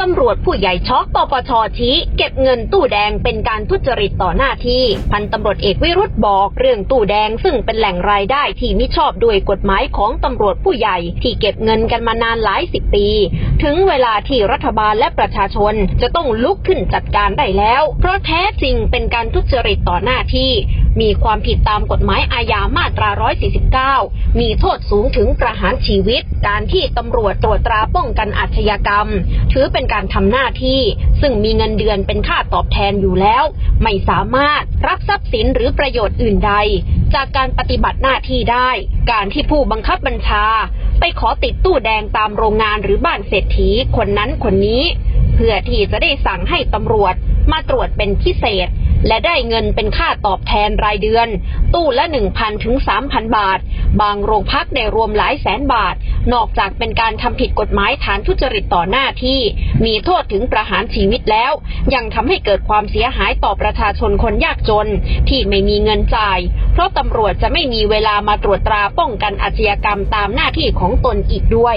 ตำรวจผู้ใหญ่ช็อกปปชชี้ เก็บเงินตู้แดงเป็นการทุจริตต่อหน้าที่ พันตำรวจเอกวิรุธบอกเรื่องตู้แดงซึ่งเป็นแหล่งรายได้ที่มิชอบด้วยกฎหมายของตำรวจผู้ใหญ่ ที่เก็บเงินกันมานานหลายสิบปี ถึงเวลาที่รัฐบาลและประชาชนจะต้องลุกขึ้นจัดการได้แล้ว เพราะแท้จริงเป็นการทุจริตต่อหน้าที่ มีความผิดตามกฎหมายอาญามาตรา 149 มีโทษสูงถึงประหารชีวิต การที่ตำรวจตรวจตราป้องกันอาชญากรรม ถือเป็นการทำหน้าที่ ซึ่งมีเงินเดือนเป็นค่าตอบแทนอยู่แล้ว ไม่สามารถรับทรัพย์สินหรือประโยชน์อื่นใด จากการปฏิบัติหน้าที่ได้ การที่ผู้บังคับบัญชา ไปขอติดตู้แดงตามโรงงานหรือบ้านเศรษฐีคนนั้นคนนี้ เพื่อที่จะได้สั่งให้ตำรวจมาตรวจเป็นพิเศษ และได้เงินเป็นค่าตอบแทนรายเดือน ตู้ละ 1,000 ถึง 3,000 บาท บางโรงพักได้รวมหลายแสนบาท นอกจากเป็นการทำผิดกฎหมายฐานทุจริตต่อหน้าที่ มีโทษถึงประหารชีวิตแล้ว ยังทำให้เกิดความเสียหายต่อประชาชนคนยากจน ที่ไม่มีเงินจ่าย เพราะตำรวจจะไม่มีเวลามาตรวจตราป้องกันอาชญากรรมตามหน้าที่ของตนอีกด้วย